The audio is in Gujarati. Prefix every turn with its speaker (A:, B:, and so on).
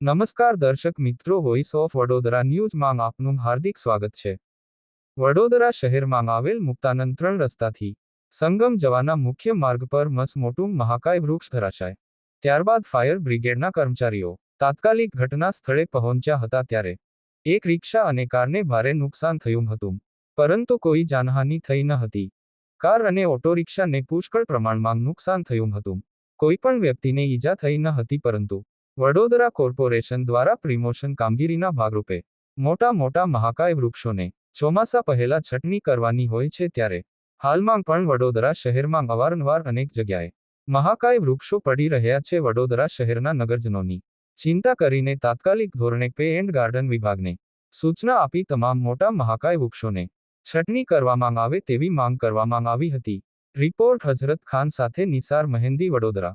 A: નમસ્કાર દર્શક મિત્રો વોઇસ ઓફ વડોદરા ન્યૂઝમાં આપનું હાર્દિક સ્વાગત છે. વડોદરા શહેરમાં આવેલ મુક્તાનંદ ત્રણ રસ્તાથી સંગમ જવાના મુખ્ય માર્ગ પર મસ મોટું મહાકાય વૃક્ષ ધરાશાય. ત્યારબાદ ફાયર બ્રિગેડના કર્મચારીઓ તાત્કાલિક ઘટના સ્થળે પહોંચ્યા હતા ત્યારે એક રિક્ષા અને કારને ભારે નુકસાન થયું હતું. પરંતુ કોઈ જાનહાનિ થઈ ન હતી. કાર અને ઓટો રિક્ષાને પુષ્કળ પ્રમાણમાં નુકસાન થયું હતું. કોઈ પણ વ્યક્તિને ઈજા થઈ ન હતી પરંતુ વડોદરા કોર્પોરેશન દ્વારા પ્રિમોશન કામગીરીના ભાગરૂપે મોટા મોટા મહાકાય વૃક્ષોને ચોમાસા પહેલા છટણી કરવાની હોય છે ત્યારે હાલમાં પણ વડોદરા શહેરમાં અવારનવાર અનેક જગ્યાએ મહાકાય વૃક્ષો પડી રહ્યા છે. વડોદરા શહેરના નગરજનોની ચિંતા કરીને તાત્કાલિક ધોરણે પે એન્ડ ગાર્ડન વિભાગને સૂચના આપી તમામ મોટા મહાકાય વૃક્ષોને છટણી કરવામાં આવે તેવી માંગ કરવામાં આવી હતી. રિપોર્ટ હઝરત ખાન સાથે નિસાર મહેંદી વડોદરા